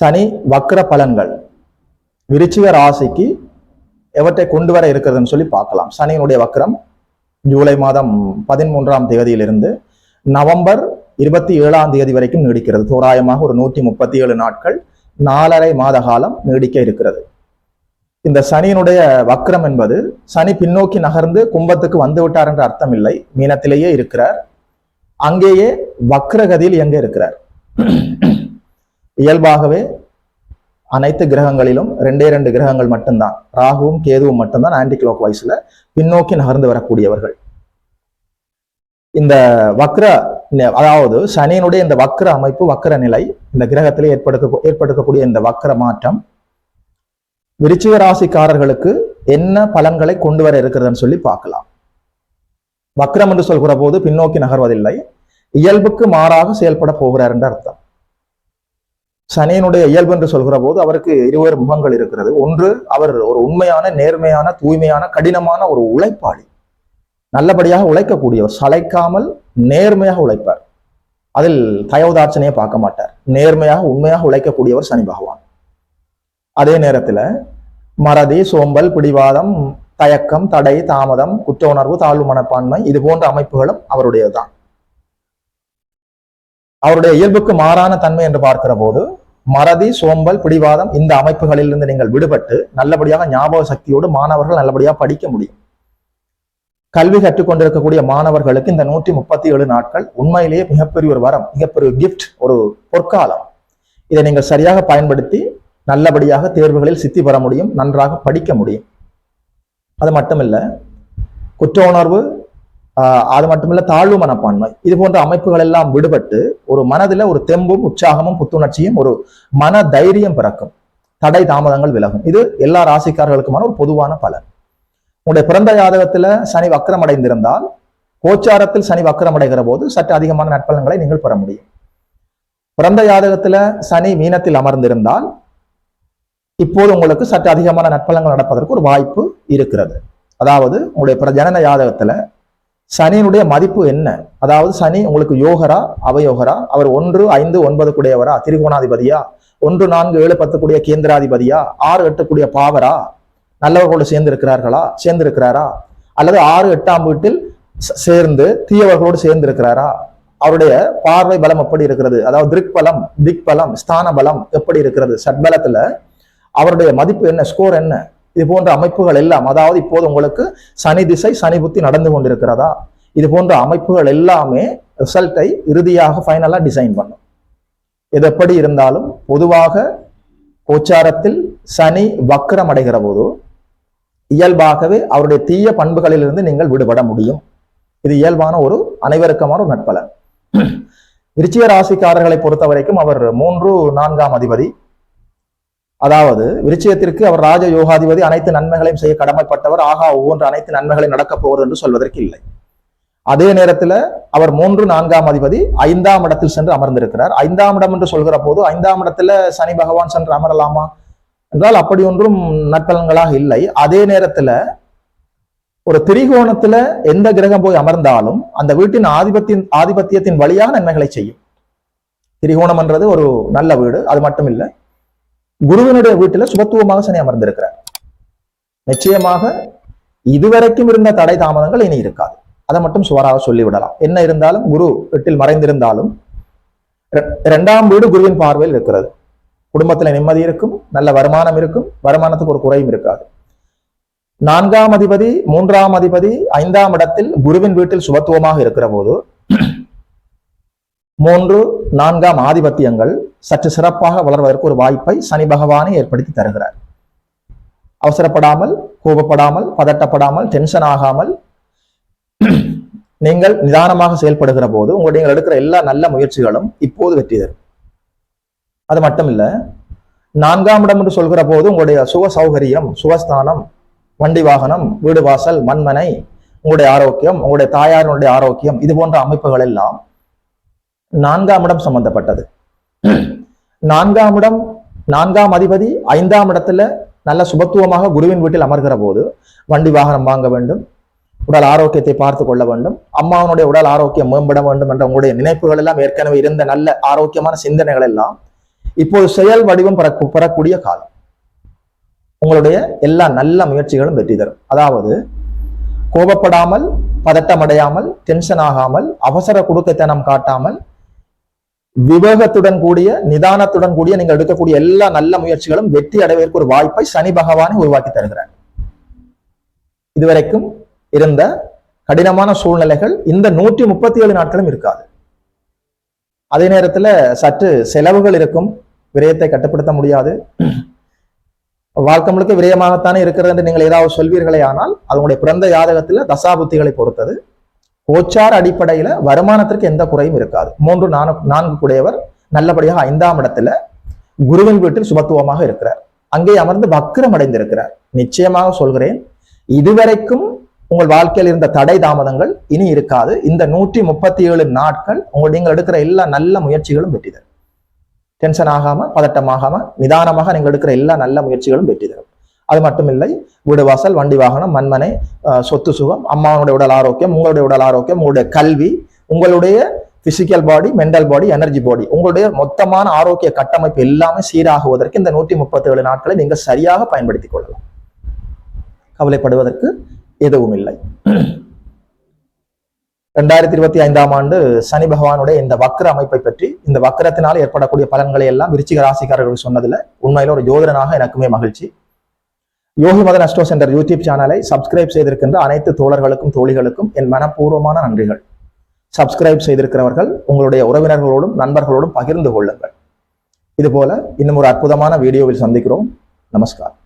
சனி வக்ர பலன்கள். விருச்சிக ராசிக்கு எவற்றை கொண்டு வர இருக்கிறதுன்னு சொல்லி பார்க்கலாம். சனியினுடைய வக்ரம் ஜூலை மாதம் பதிமூன்றாம் தேதியிலிருந்து நவம்பர் இருபத்தி ஏழாம் தேதி வரைக்கும் நீடிக்கிறது. தோராயமாக ஒரு நூற்றி முப்பத்தி ஏழு நாட்கள் நாலரை மாத காலம் நீடிக்க இருக்கிறது. இந்த சனியினுடைய வக்ரம் என்பது சனி பின்னோக்கி நகர்ந்து கும்பத்துக்கு வந்து விட்டார் என்ற அர்த்தம் இல்லை மீனத்திலேயே இருக்கிறார். அங்கேயே வக்ரகதியில் எங்க இருக்கிறார். இயல்பாகவே அனைத்து கிரகங்களிலும் ரெண்டே ரெண்டு கிரகங்கள் மட்டும்தான். ராகுவும் கேதுவும் மட்டும்தான் ஆன்டி கிளாக் வைஸ்ல பின்னோக்கி நகர்ந்து வரக்கூடியவர்கள். இந்த வக்ர அதாவது சனியினுடைய இந்த வக்ர அமைப்பு வக்ர நிலை இந்த கிரகத்திலே ஏற்படுத்த ஏற்படுத்தக்கூடிய இந்த வக்ர மாற்றம் விருச்சிக ராசிக்காரர்களுக்கு என்ன பலன்களை கொண்டு வர இருக்கிறதுன்னு சொல்லி பார்க்கலாம். வக்ரம் என்று சொல்கிற போது பின்னோக்கி நகர்வதில்லை. இயல்புக்கு மாறாக செயல்பட போகிறார் என்ற அர்த்தம். சனியினுடைய இயல்பு என்று சொல்கிற போது அவருக்கு இருவர் முகங்கள் இருக்கிறது. ஒன்று அவர் ஒரு உண்மையான நேர்மையான தூய்மையான கடினமான ஒரு உழைப்பாளி. நல்லபடியாக உழைக்கக்கூடியவர். சளைக்காமல் நேர்மையாக உழைப்பார். அதில் தயவுதாட்சணையை பார்க்க மாட்டார். நேர்மையாக உண்மையாக உழைக்கக்கூடியவர் சனி பகவான். அதே நேரத்தில் மறதி சோம்பல் பிடிவாதம் தயக்கம் தடை தாமதம் குற்ற உணர்வு தாழ்வு மனப்பான்மை இது போன்ற அமைப்புகளும் அவருடையதுதான். அவருடைய இயல்புக்கு மாறான தன்மை என்று பார்க்கிற போது மறதி சோம்பல் பிடிவாதம் இந்த அமைப்புகளிலிருந்து நீங்கள் விடுபட்டு நல்லபடியாக ஞாபக சக்தியோடு மாணவர்கள் நல்லபடியாக படிக்க முடியும். கல்வி கற்றுக்கொண்டிருக்கக்கூடிய மாணவர்களுக்கு இந்த நூற்றி முப்பத்தி ஏழு நாட்கள் உண்மையிலேயே மிகப்பெரிய ஒரு வரம் மிகப்பெரிய கிஃப்ட் ஒரு பொற்காலம். இதை நீங்கள் சரியாக பயன்படுத்தி நல்லபடியாக தேர்வுகளில் சித்தி பெற முடியும் நன்றாக படிக்க முடியும். அது மட்டுமில்ல குற்ற உணர்வு அது மட்டுமில்ல தாழ்வு மனப்பான்மை. இது போன்ற அமைப்புகள் எல்லாம் விடுபட்டு ஒரு மனதில் ஒரு தெம்பும் உற்சாகமும் புத்துணர்ச்சியும் ஒரு மன தைரியம் பிறக்கும். தடை தாமதங்கள் விலகும். இது எல்லா ராசிக்காரர்களுக்குமான ஒரு பொதுவான பலன். உங்களுடைய பிறந்த ஜாதகத்துல சனி வக்கரம் அடைந்திருந்தால் கோச்சாரத்தில் சனி வக்கரம் அடைகிற போது சற்று அதிகமான நட்பலன்களை நீங்கள் பெற முடியும். பிறந்த ஜாதகத்துல சனி மீனத்தில் அமர்ந்திருந்தால் இப்போது உங்களுக்கு சற்று அதிகமான நட்பலங்கள் நடப்பதற்கு ஒரு வாய்ப்பு இருக்கிறது. அதாவது உங்களுடைய ஜனன ஜாதகத்துல சனியினுடைய மதிப்பு என்ன? அதாவது சனி உங்களுக்கு யோகரா அவயோகரா? அவர் ஒன்று ஐந்து ஒன்பது கூடியவரா? திரிகோணாதிபதியா? ஒன்று நான்கு ஏழு பத்து கூடிய கேந்திராதிபதியா? ஆறு எட்டு கூடிய பாவரா? நல்லவர்களோடு சேர்ந்து இருக்கிறார்களா சேர்ந்து இருக்கிறாரா அல்லது ஆறு எட்டாம் வீட்டில் சேர்ந்து தீயவர்களோடு சேர்ந்து இருக்கிறாரா அவருடைய பார்வை பலம் எப்படி இருக்கிறது? அதாவது திக் பலம் திக் பலம் ஸ்தான பலம் எப்படி இருக்கிறது? சட்பலத்துல அவருடைய மதிப்பு என்ன? ஸ்கோர் என்ன? இது போன்ற அமைப்புகள் எல்லாம் அதாவது இப்போது உங்களுக்கு சனி திசை சனி புத்தி நடந்து கொண்டிருக்கிறதா? இது போன்ற அமைப்புகள் எல்லாமே ரிசல்ட்டை இறுதியாக ஃபைனலாக டிசைன் பண்ணும். எது எப்படி இருந்தாலும் பொதுவாக கோச்சாரத்தில் சனி வக்கரம் அடைகிற போது இயல்பாகவே அவருடைய தீய பண்புகளிலிருந்து நீங்கள் விடுபட முடியும். இது இயல்பான ஒரு அனைவருக்குமான ஒரு நட்பலன் விருச்சிக ராசிக்காரர்களை பொறுத்த வரைக்கும் அவர் மூன்று நான்காம் அதிபதி. அதாவது விருச்சியத்திற்கு அவர் ராஜ யோகாதிபதி அனைத்து நன்மைகளையும் செய்ய கடமைப்பட்டவர். ஆகா ஒவ்வொன்று அனைத்து நன்மைகளையும் நடக்கப் போவது என்று சொல்வதற்கு இல்லை. அதே நேரத்தில் அவர் மூன்று நான்காம் அதிபதி ஐந்தாம் இடத்தில் சென்று அமர்ந்திருக்கிறார். ஐந்தாம் இடம் என்று சொல்கிற போது ஐந்தாம் இடத்துல சனி பகவான் சென்று அமரலாமா? என்றால் அப்படி ஒன்றும் நற்பலன்களாக இல்லை. அதே நேரத்துல ஒரு திரிகோணத்துல எந்த கிரகம் போய் அமர்ந்தாலும் அந்த வீட்டின் ஆதிபத்தின் ஆதிபத்தியத்தின் வழியாக நன்மைகளை செய்யும். திரிகோணம் என்றது ஒரு நல்ல வீடு அது மட்டும் இல்லை. குருவினுடைய வீட்டில சுபத்துவமாக சனி அமர்ந்திருக்கிறார். நிச்சயமாக இதுவரைக்கும் இருந்த தடை தாமதங்கள் இனி இருக்காது. அதை மட்டும் சுவராக சொல்லிவிடலாம். என்ன இருந்தாலும் குரு வீட்டில் மறைந்திருந்தாலும் இரண்டாம் வீடு குருவின் பார்வையில் இருக்கிறது. குடும்பத்துல நிம்மதி இருக்கும் நல்ல வருமானம் இருக்கும் வருமானத்துக்கு ஒரு குறையும் இருக்காது. நான்காம் அதிபதி மூன்றாம் அதிபதி ஐந்தாம் இடத்தில் குருவின் வீட்டில் சுபத்துவமாக இருக்கிற போது மூன்று நான்காம் ஆதிபத்தியங்கள் சற்று சிறப்பாக வளர்வதற்கு ஒரு வாய்ப்பை சனி பகவானை ஏற்படுத்தி தருகிறார். அவசரப்படாமல் கோபப்படாமல் பதட்டப்படாமல் டென்ஷன் ஆகாமல் நீங்கள் நிதானமாக செயல்படுகிற போது உங்களுடைய நீங்கள் எடுக்கிற எல்லா நல்ல முயற்சிகளும் இப்போது வெற்றி தரும். அது மட்டும் இல்லை நான்காம் இடம் என்று சொல்கிற போது உங்களுடைய சுக சௌகரியம் சுகஸ்தானம் வண்டி வாகனம் வீடு வாசல் மண்மனை உங்களுடைய ஆரோக்கியம் உங்களுடைய தாயாரினுடைய ஆரோக்கியம் இது போன்ற அமைப்புகள் எல்லாம் நான்காம் இடம் சம்பந்தப்பட்டது. நான்காம் இடம் நான்காம் அதிபதி ஐந்தாம் இடத்துல நல்ல சுபத்துவமாக குருவின் வீட்டில் அமர்கிற போது வண்டி வாகனம் வாங்க வேண்டும் உடல் ஆரோக்கியத்தை பார்த்து கொள்ள வேண்டும் அம்மாவனுடைய உடல் ஆரோக்கியம் மேம்பட வேண்டும் என்ற உங்களுடைய நினைப்புகள் எல்லாம் ஏற்கனவே இருந்த நல்ல ஆரோக்கியமான சிந்தனைகள் எல்லாம் இப்போது செயல் வடிவம் பெற பெறக்கூடிய காலம். உங்களுடைய எல்லா நல்ல முயற்சிகளும் வெற்றி தரும். அதாவது கோபப்படாமல் பதட்டமடையாமல் டென்ஷன் ஆகாமல் அவசர குடுக்கத்தனம் காட்டாமல் விவேகத்துடன் கூடிய நிதானத்துடன் கூடிய நீங்கள் எடுக்கக்கூடிய எல்லா நல்ல முயற்சிகளும் வெற்றி அடைவதற்கு ஒரு வாய்ப்பை சனி பகவானை உருவாக்கி தருகிறார். இதுவரைக்கும் இருந்த கடினமான சூழ்நிலைகள் இந்த நூற்றி முப்பத்தி ஏழு நாட்களும் இருக்காது. அதே நேரத்துல சற்று செலவுகள் இருக்கும். விரயத்தை கட்டுப்படுத்த முடியாது. வாழ்க்கை முழுக்க விரயமாகத்தானே இருக்கிறது என்று நீங்கள் ஏதாவது சொல்வீர்களே ஆனால் அதனுடைய பிறந்த ஜாதகத்துல தசாபுத்திகளை பொறுத்தது. கோச்சார அடிப்படையில வருமானத்திற்கு எந்த குறையும் இருக்காது. மூன்று நான்கு நான்கு குடையவர் நல்லபடியாக ஐந்தாம் இடத்துல குருவின் வீட்டில் சுபத்துவமாக இருக்கிறார். அங்கே அமர்ந்து வக்கிரம் அடைந்திருக்கிறார் நிச்சயமாக சொல்கிறேன் இதுவரைக்கும் உங்கள் வாழ்க்கையில் இருந்த தடை தாமதங்கள் இனி இருக்காது. இந்த நூற்றி முப்பத்தி ஏழு நாட்கள் உங்கள் நீங்கள் எடுக்கிற எல்லா நல்ல முயற்சிகளும் வெற்றி தரும் டென்ஷன் ஆகாம பதட்டமாகாம நிதானமாக நீங்கள் எடுக்கிற எல்லா நல்ல முயற்சிகளும் வெற்றி தரும் அது மட்டும் இல்லை வீடு வாசல் வண்டி வாகனம் மண்மனை சொத்து சுகம் அம்மாவுடைய உடல் ஆரோக்கியம் உங்களுடைய உடல் ஆரோக்கியம் உங்களுடைய கல்வி உங்களுடைய physical body mental body energy body உங்களுடைய மொத்தமான ஆரோக்கிய கட்டமைப்பு எல்லாமே சீராகுவதற்கு இந்த நூற்றி முப்பத்தி ஏழு நாட்களை நீங்கள் சரியாக பயன்படுத்திக் கொள்ளலாம். கவலைப்படுவதற்கு எதுவும் இல்லை ரெண்டாயிரத்தி இருபத்தி ஐந்தாம் ஆண்டு சனி பகவானுடைய இந்த வக்ர அமைப்பை பற்றி இந்த வக்ரத்தினால் ஏற்படக்கூடிய பலன்களை எல்லாம் விருச்சிக ராசிக்காரர்கள் சொன்னதுல உண்மையில ஒரு ஜோதிடனாக எனக்குமே மகிழ்ச்சி. Yogi Madan astro centre YouTube சேனலை சப்ஸ்கிரைப் செய்திருக்கின்ற அனைத்து தோழர்களுக்கும் தோழிகளுக்கும் என் மனப்பூர்வமான நன்றிகள். சப்ஸ்கிரைப் செய்திருக்கிறவர்கள் உங்களுடைய உறவினர்களோடும் நண்பர்களோடும் பகிர்ந்து கொள்ளுங்கள். இதுபோல இன்னும் ஒரு அற்புதமான வீடியோவில் சந்திக்கிறோம். நமஸ்காரம்